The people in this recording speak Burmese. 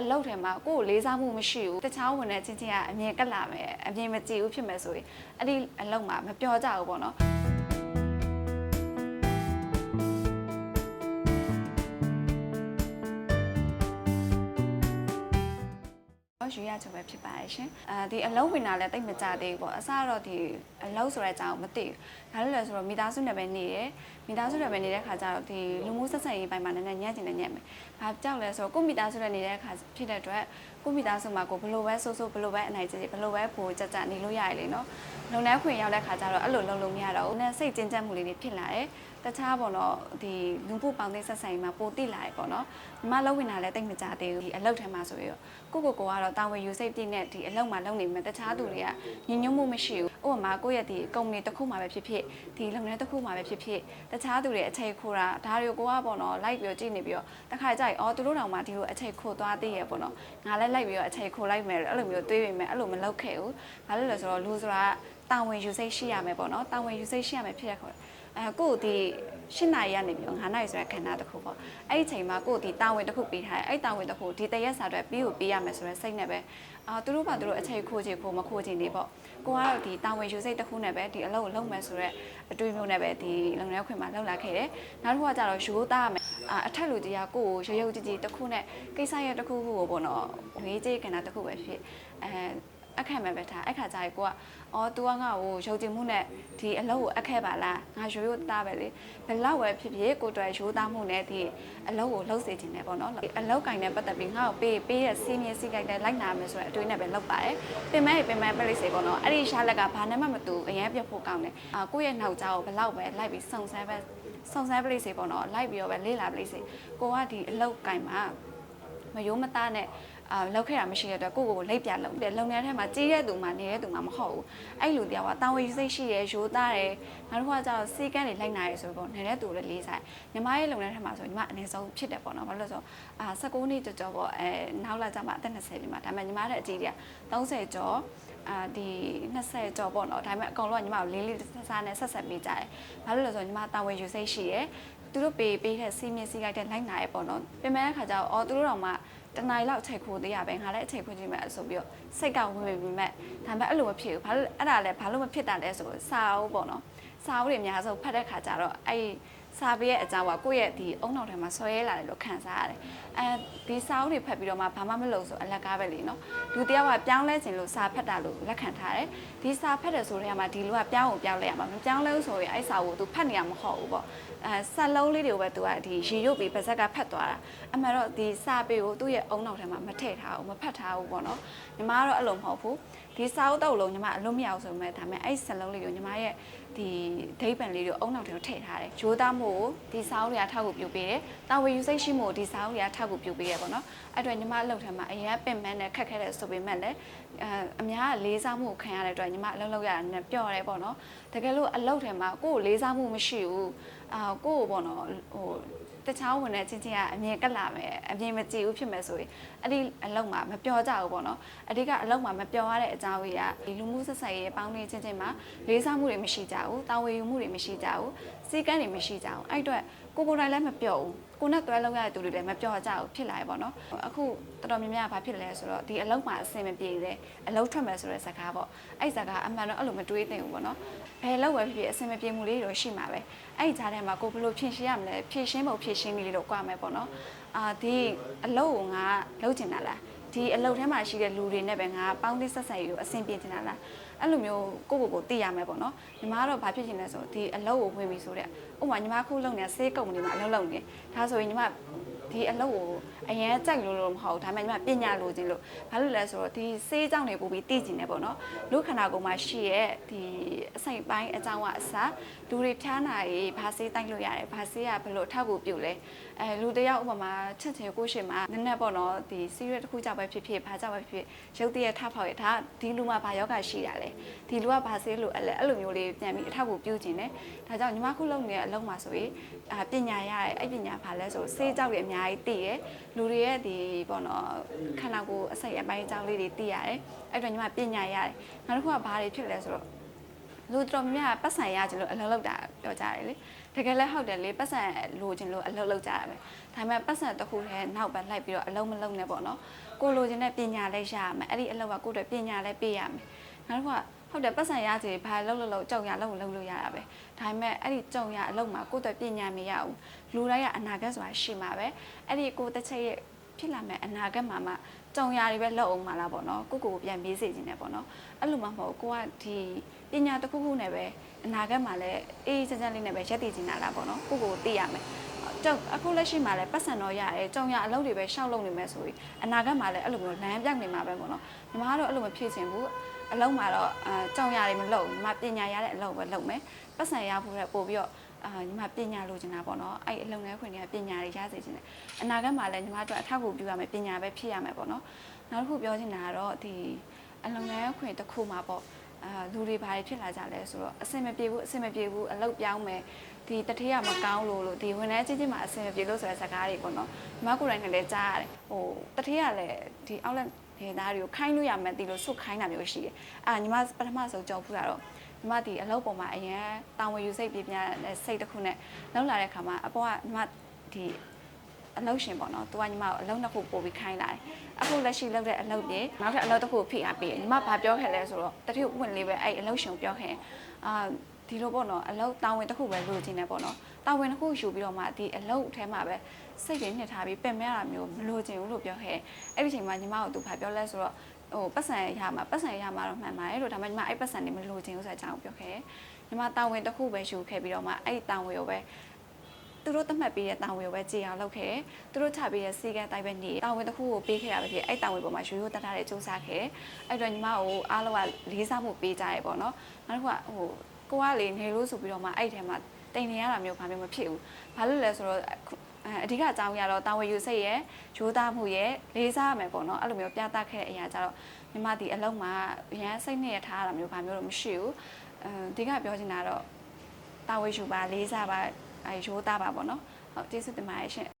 အလုပ်ထဲမှာကိုယ့်ကိုလေးစားမှုမရှိဘူးတခြားဝင်တဲ့ချင်းချင်းကအမြင်ကက်လာမယ်အမြင်မကြည့်ဘူးဖြစ်မယ်ဆိုရင်အဲ့ဒီအလုပ်မှာမပြောကြဘူးပေါ့နော်တော့ယူရချင်ပဲဖြစ်ပါတယ်ရှင်။အဲဒီအလုံးဝင်တာလည်းတိတ်မကြသေးဘူးပေါ့။အစတော့ဒီအလုံးဆိုတဲ့အကြောင်းမသိဘူး။ဒါလည်းလဲဆိုတော့မိသားစုနဲ့ပဲနေရယ်။ မိသားစုနဲ့ပဲနေတဲ့ခါကျတော့ဒီလူမှုဆက်ဆံရေးပိုင်းမှာနည်းနည်းညံ့ကျင်နေညံ့မယ်။ဘာကြောက်လဲဆိုတော့ကိုယ့်မိသားစုနဲ့နေတဲ့ခါဖြစ်တဲ့အတွက်ကိုယ့်မိသားစုမှာကိုဘယ်လိုပဲဆိုးဆိုးဘယ်လိုပဲအနိုင်ကျင့်ဘယ်လိုပဲပိုကြကြနေလို့ရရလေနော်။လုံနှဲခွင်ရောက်တဲ့ခါကျတော့အဲ့လိုလုံလုံမရတော့ဘူး။နည်းစိတ်ကျဉ်ကျပ်မှုလေးတွေဖြစ်လာတယ်။တခြားပေါ့နော်ဒီလူမှုပေါင်းသိဆက်ဆံရေးမှာပိုတိလာရပေါ့နော်။ညီမလုံးဝင်တာလည်းတိတ်မကြသေးဘူး။ဒီအလုပ်ထဲမှာဆိုပြီးတော့ကိုကိုကိုကတော့တာဝန်ယူစိတ်ပြည့်နဲ့ဒီအလုပ်မှာလုပ်နေမယ်တခြားသူတွေကညင်ညွတ်မှုမရှိဘူး။ ဥပမာကိုယ့်ရဲ့ဒီကုမ္ပဏီတစ်ခုမှာပဲဖြစ်ဖြစ်ဒီလုပ်ငန်းတစ်ခုမှာပဲဖြစ်ဖြစ်တခြားသူတွေအချိန်ခိုးတာဒါတွေကိုကိုကပေါ့နော်လိုက်ပြီးတော့ကြည့်နေပြီးတော့တခါကြိုက်အော်သူတို့တောင်မှဒီလိုအချိန်ခိုးသွားသေးရပေါ့နော်။ငါလည်းလိုက်ပြီးတော့အချိန်ခိုးလိုက်မယ်အဲ့လိုမျိုးတွေးပေမဲ့အဲ့လိုမလုပ်ခဲ့ဘူး။ဘာလို့လဲဆိုတော့လူဆိုတာတာဝန်ယူစိတ်ရှိရမယ်ပေါ့နော်။တာဝန်ယူစိတ်ရှိရမယ်ဖြစ်ရခေါ်တယ်။အဲကို့ဒီ ရှင်းနိုင်ရနေပြီးတော့9နိုင်ဆိုတဲ့ခန္ဓာတစ်ခုပေါ့အဲ့ဒီအချိန်မှာကို့ဒီတာဝန်တစ်ခုပေးထားတယ်အဲ့ဒီတာဝန်တစ်ခုဒီတရက်စာအတွက်ပြီးကိုပေးရမယ်ဆိုတဲ့စိတ်နဲ့ပဲအာသူတို့ဘာသူတို့အချိန်ခိုးချင်ခိုးမခိုးချင်နေပေါ့ကိုကတော့ဒီတာဝန်ယူစိတ်တစ်ခုနဲ့ပဲဒီအလုပ်ကိုလုပ်မယ်ဆိုတော့အတွေ့အမျိုးနဲ့ပဲဒီလုံနေခွင့်မှာလုပ်လာခဲ့တယ်နောက်တစ်ခုကကြတော့ရိုးသားရမယ်အာအထက်လူကြီးကကို့ကိုရုပ်ရုပ်ကြည်ကြည်တစ်ခုနဲ့ကိစ္စရဲ့တစ်ခုခုကိုပေါ့နော်ဝေးကြီးကဏ္ဍတစ်ခုပဲဖြစ်အဲ အခက်မဲ့ပဲထားအခါကြရေကိုကအော် तू ကငါ့ကိုယုံကြည်မှုနဲ့ဒီအလုပ်ကိုအခက်ပါလားငါရိုးရိုးသားပဲလေဘယ်လောက်ပဲဖြစ်ဖြစ်ကိုတွေ့ရိုးသားမှုနဲ့ဒီအလုပ်ကိုလုပ်စေချင်တယ်ပေါ့နော်အလုပ်ကင်နဲ့ပတ်သက်ပြီးငါ့ကိုပေးပေးရစီးမြင်စီးကြိုက်တဲ့လိုက်နာမယ်ဆိုတဲ့အတွေးနဲ့ပဲလုပ်ပါတယ်ပင်မဲပင်မဲပလိစေပေါ့နော်အဲ့ဒီရှားလက်ကဘာနဲ့မှမတူအရင်ပြတ်ဖို့ကောင်းတယ်အာကိုယ့်ရဲ့နောက်ကြောကိုဘယ်လောက်ပဲလိုက်ပြီးစုံစမ်းပဲစုံစမ်းပလိစေပေါ့နော်လိုက်ပြီးတော့ပဲလေ့လာပလိစေကိုကဒီအလုပ်ကင်မှာမယိုးမသားနဲ့ အာလောက်ခဲ့တာမရှိတဲ့အတွက်ကိုယ့်ကိုယ်ကိုလိပ်ပြလုံးတယ်လုပ်ငန်းထဲမှာကြီးတဲ့သူမှနေတဲ့သူမှမဟုတ်ဘူးအဲ့လူတယောက်ကတာဝန်ယူစိတ်ရှိရဲရိုးသားတယ်နောက်တစ်ခါကျတော့စီကန်းတွေလိုက်နိုင်ရဲဆိုတော့နေတဲ့သူလည်းလေးဆိုင်ညီမရဲ့လုပ်ငန်းထဲမှာဆိုညီမအနေဆုံးဖြစ်တယ်ပေါ့နော်ဘာလို့လဲဆိုတော့အာ16နှစ်ကျော်ကျော်ပေါ့အဲနောက်လာကြမှာအသက်20ပြီမှာဒါပေမဲ့ညီမတဲ့အကြီးတွေက30ကျော်အာဒီ20ကျော်ပေါ့နော်ဒါပေမဲ့အကောင်လုံးကညီမကိုလေးလေးဆဆနဲ့ဆက်ဆက်ပေးကြတယ်ဘာလို့လဲဆိုတော့ညီမတာဝန်ယူစိတ်ရှိရဲသူတို့ပေးပေးတဲ့စီးမြင့်စီးလိုက်တဲ့လိုက်နာရဲပေါ့နော်ပြင်မဲ့တဲ့ခါကျတော့အော်သူတို့တော့မှ တနိုင်လောက်ချိန်ခိုးသေးရပဲငါလည်းအချိန်ခိုးကြည့်မယ်ဆိုပြီးတော့စိတ်ကဝင်ဝင်ပြီးမဲ့ဒါပေမဲ့အဲ့လိုမဖြစ်ဘူးဘာလို့အဲ့ဒါလည်းဘာလို့မဖြစ်တာလဲဆိုတော့စာအုပ်ပေါ့နော်စာအုပ်တွေအများဆုံးဖတ်တဲ့ခါကျတော့အဲ့ စာပေရဲ့အကြောင်းကကိုယ့်ရဲ့ဒီအုံနောက်ထဲမှာဆွဲရဲလာတယ်လို့ခံစားရတယ်အဲဒီစာအုပ်တွေဖတ်ပြီးတော့မှဘာမှမလုပ်ဆိုအလကားပဲလေနော်လူတယောက်ကပြောင်းလဲခြင်းလို့စာဖတ်တာလို့လက်ခံထားတယ်ဒီစာဖတ်တယ်ဆိုတဲ့မှာဒီလူကပြောင်းအောင်ပြောင်းလဲရမှာမပြောင်းလဲလို့ဆိုရင်အဲ့စာကို तू ဖတ်နေရမှာမဟုတ်ဘူးပေါ့အဲဆက်လုံးလေးတွေကိုပဲ तू ကဒီရေရုပ်ပြီးပါဇက်ကဖတ်သွားတာအမှန်တော့ဒီစာပေကိုသူ့ရဲ့အုံနောက်ထဲမှာမထည့်ထားဘူးမဖတ်ထားဘူးပေါ့နော်ညီမကတော့အဲ့လိုမဟုတ်ဘူးဒီစာအုပ်တော့လုံးညီမအလုံးမရအောင်ဆိုပေမဲ့ဒါပေမဲ့အဲ့ဆက်လုံးလေးကိုညီမရဲ့ဒီဒိတ်ပံလေးတွေကိုအုံနောက်ထဲကိုထည့်ထားတယ်ရိုးသားမှုကိုဒီစာအုပ်တွေကထောက်ကူပြုပေးတယ်တာဝန်ယူစိတ်ရှိမှုကိုဒီစာအုပ်တွေကထောက်ကူပြုပေးရပေါ့နော်အဲ့အတွက်ညီမအလုပ်ထဲမှာအရင်ပင်ပန်းနဲ့ခက်ခဲတဲ့ဆိုပေမဲ့လည်းအဲအများကလေးစားမှုကိုခံရတဲ့အတွက်ညီမအလုပ်လုပ်ရတာနဲ့ပျော့တယ်ပေါ့နော်တကယ်လို့အလုပ်ထဲမှာကိုယ်ကိုလေးစားမှုမရှိဘူးအာကိုယ့်ကိုပေါ့နော်ဟို တခြားဝင်တဲ့ချင်းချင်းကအမြင်ကက်လာမယ်အမြင်မကြည့်ဘူးဖြစ်မယ်ဆိုရင်အဲ့ဒီအလုပ်မှာမပြောကြဘူးပေါ့နော်အဓိကအလုပ်မှာမပြောရတဲ့အကြောင်းကြီးကဒီလူမှုဆက်ဆံရေးပေါင်းနေချင်းချင်းမှာလေးစားမှုတွေမရှိကြဘူးတာဝန်ယူမှုတွေမရှိကြဘူးစီကန်းတွေမရှိကြဘူးအဲ့အတွက် ကိုကိုယ်တိုင်လည်းမပြောဘူးကိုနဲ့တွဲလောက်ရတဲ့သူတွေလည်းမပြောကြဘူးဖြစ်လာရပေါ့နော်အခုတော်တော်များများဘာဖြစ်လဲဆိုတော့ဒီအလုပ်မှာအဆင်မပြေတယ်အလုပ်ထွက်မယ်ဆိုတဲ့စကားပေါ့အဲ့စကားအမှန်တော့အဲ့လိုမတွေးသင့်ဘူးပေါ့နော်ဘယ်လောက်ပဲဖြစ်ဖြစ်အဆင်မပြေမှုလေးတော့ရှိမှာပဲအဲ့ဒီကြားထဲမှာကိုဘယ်လိုဖြည့်ရှင်းရမလဲဖြည့်ရှင်းဖို့ဖြည့်ရှင်းလေးလို့ကြွားမယ်ပေါ့နော်အာဒီအလုပ်ကိုငါလုပ်ချင်တာလားဒီအလုပ်ထဲမှာရှိတဲ့လူတွေနဲ့ပဲငါပေါင်းသစ်ဆက်ဆံရေးကိုအဆင်ပြေချင်တာလား အဲ့လိုမျိုးကိုကိုကိုသိရမယ်ပေါ့နော်ညီမကတော့ဘာဖြစ်ချင်လဲဆိုဒီအလုပ်ကိုဝင်ပြီဆိုတော့ဥပမာညီမခုလုပ်နေတဲ့ဆေးကုမ္ပဏီမှာအလုပ်လုပ်နေဒါဆိုရင်ညီမ ဒီအလုပ်ကိုအရင်ကြိုက်လို့လို့မဟုတ်ဒါပေမဲ့ညီမပညာလိုချင်လို့ဘာလို့လဲဆိုတော့ဒီဆေးကြောင့်တွေပို့ပြီးသိကျင်တယ်ပေါ့နော်လူခန္ဓာကိုယ်မှာရှိရဲ့ဒီအစိတ်ပိုင်းအကြောင်းကအစားလူတွေဖျားနာရေးဘာဆေးတိုက်လို့ရတယ်ဘာဆေးကဘယ်လိုအထောက်အကူပြုလဲအဲလူတယောက်ဥပမာချက်ချေကိုရှင်မှာနည်းနည်းပေါ့နော်ဒီစီးရွက်တစ်ခုကြောက်ပဲဖြစ်ဖြစ်ဘာကြောက်ပဲဖြစ်ဖြစ်ရုပ်တရက်ထဖောက်ရဒါဒီလူမှာဘာယောဂရှိတာလဲဒီလူကဘာဆေးလို့အဲ့အဲ့လိုမျိုးလေးပြန်ပြီးအထောက်အကူပြုကျင်တယ်ဒါကြောင့်ညီမခုလုပ်နေတဲ့အလုပ်မှာဆိုရင်အာပညာရရဲ့အဲ့ပညာဘာလဲဆိုဆေးကြောက်တွေအများကြီးသိရလူတွေရဲ့ဒီပေါ့နော်ခန္ဓာကိုယ်အစိတ်အပိုင်းအကြောင်းလေးတွေသိရတယ်အဲ့တော့ညီမပညာရတယ်နောက်တစ်ခုကဘာတွေဖြစ်လဲဆိုတော့လူတော်များများပတ်စံရချင်လို့အလုပ်လုပ်တာပြောကြတယ်လေတကယ်လည်းဟုတ်တယ်လေပတ်စံလိုချင်လို့အလုပ်လုပ်ကြတာပဲဒါပေမဲ့ပတ်စံတစ်ခုတည်းနောက်ပဲလိုက်ပြီးတော့အလုပ်မလုပ်နဲ့ပေါ့နော်ကိုလိုချင်တဲ့ပညာလည်းရရမယ်အဲ့ဒီအလုပ်ကကိုယ့်အတွက်ပညာလည်းပေးရမယ် နောက်တစ်ခါဟုတ်တယ်ပတ်စံရချင်ဘာလုပ်လို့လို့ကြောက်ရလုပ်လုပ်လို့ရတာပဲဒါပေမဲ့အဲ့ဒီကြောက်ရအလုပ်မှာကိုယ့်အတွက်ပညာမရဘူးလူတိုင်းကအနာဂတ်ဆိုတာရှိမှာပဲအဲ့ဒီကိုတစ်ချက်ရဲ့ဖြစ်လာမဲ့အနာဂတ်မှာမှကြုံရတွေပဲလောက်အောင်မှာလားပေါ့နော်ကိုကိုကိုပြန်ပြေးစေခြင်းနဲ့ပေါ့နော်အဲ့လိုမှမဟုတ်ကိုကဒီပညာတစ်ခုခုနဲ့ပဲအနာဂတ်မှာလည်းအေးချမ်းချမ်းလေးနဲ့ပဲရက်တည်ခြင်းလားပေါ့နော်ကိုကိုသိရမယ်ကြောက်အခုလက်ရှိမှာလည်းပတ်စံတော့ရတယ်ကြုံရအလုပ်တွေပဲရှောက်လုပ်နေမယ်ဆိုရင်အနာဂတ်မှာလည်းအဲ့လိုမျိုးလမ်းပြောက်နေမှာပဲပေါ့နော်ညီမကတော့အဲ့လိုမဖြစ်ချင်ဘူး အလုံးမှာတော့အဲကြုံရတယ်မလုပ်ဘူးညီမပညာရတဲ့အလုပ်ပဲလုပ်မယ်ပတ်စံရဖို့လည်းပို့ပြီးတော့အာညီမပညာလိုချင်တာပေါ့နော်အဲ့အလုံငယ်ခွင့်တွေကပညာတွေရစေချင်တယ်အနာဂတ်မှာလည်းညီမတို့အထောက်အကူပြုရမယ်ပညာပဲဖြစ်ရမယ်ပေါ့နော်နောက်တစ်ခုပြောချင်တာကတော့ဒီအလုံငယ်ခွင့်တစ်ခုမှာပေါ့အာလူတွေဘာတွေဖြစ်လာကြလဲဆိုတော့အစင်မပြေဘူးအစင်မပြေဘူးအလုပ်ပြောင်းမယ် ဒီတထေးကမကောင်းလို့လို့ဒီဝင်နေချင်းချင်းမှာအစင်မပြေလို့ဆိုတဲ့စကားတွေပေါ့နော်ညီမကိုယ်တိုင်ကလည်းကြားရတယ်ဟိုတထေးကလည်းဒီအောက်လက်ဒေသားတွေကိုခိုင်းလို့ရမယ်တီလို့စွတ်ခိုင်းတာမျိုးရှိတယ်အာညီမပထမဆုံးကြောက်ဖူးတာတော့ညီမဒီအလုပ်ပေါ်မှာအရင်တာဝန်ယူစိတ်ပြပြတဲ့စိတ်တစ်ခုနဲ့လောက်လာတဲ့ခါမှာအပေါ်ကညီမဒီအလုပ်ရှင်ပေါ့နော်သူကညီမကိုအလုပ်နှစ်ခုပို့ပြီးခိုင်းလာတယ်အခုလက်ရှိလုပ်တဲ့အလုပ်ပြေနောက်ထပ်အလုပ်တစ်ခုဖိအားပေးတယ်ညီမဘာပြောခဲ့လဲဆိုတော့တတိယဝင်လေးပဲအဲ့အလုပ်ရှင်ကိုပြောခဲ့အာ ဒီလိုပေါ့နော်အလုပ်တာဝန်တစ်ခုပဲလိုချင်တယ်ပေါ့နော်တာဝန်တစ်ခုယူပြီးတော့မှဒီအလုပ်ထဲမှာပဲစိတ်တွေနှစ်ထားပြီးပင်မရတာမျိုးမလိုချင်ဘူးလို့ပြောခဲ့အဲ့ဒီချိန်မှာညီမကိုသူဘာပြောလဲဆိုတော့ဟိုပတ်စံရမှာပတ်စံရမှာတော့မှန်ပါတယ်လို့ဒါမှညီမအဲ့ပတ်စံနေမလို့ခြင်းဥစ္စာအကြောင်းပြောခဲ့ညီမတာဝန်တစ်ခုပဲယူခဲ့ပြီးတော့မှအဲ့တာဝန်ကိုပဲသူတို့သတ်မှတ်ပေးတဲ့တာဝန်ကိုပဲကြည်အောင်လုပ်ခဲ့သူတို့ချပေးတဲ့စီကံတိုင်းပဲနေတာဝန်တစ်ခုကိုပေးခဲ့တာပဲဖြစ်အဲ့တာဝန်ပေါ်မှာရိုးရိုးတတ်ထားတဲ့စူးစမ်းခဲ့အဲ့တော့ညီမကိုအားလုံးကလေးစားမှုပေးကြရဲပေါ့နော်နောက်တစ်ခုကဟို ကိုကလေနေလို့ဆိုပြီးတော့မှအဲ့ထဲမှာတိန်နေရတာမျိုးဘာမျိုးမဖြစ်ဘူးဘာလို့လဲဆိုတော့အဲအဓိကအကြောင်းရတော့တာဝန်ယူစိတ်ရဲ့ရိုးသားမှုရဲ့လေးစားရမယ်ပေါ့နော်အဲ့လိုမျိုးပြသခဲ့တဲ့အရာကြတော့ညီမဒီအလုံးမှာရန်စိတ်နဲ့ရထားတာမျိုးဘာမျိုးတော့မရှိဘူးအဲဒီကပြောချင်တာတော့တာဝန်ယူပါလေးစားပါအဲရိုးသားပါပေါ့နော်ဟုတ်ကျေးဇူးတင်ပါတယ်ရှင်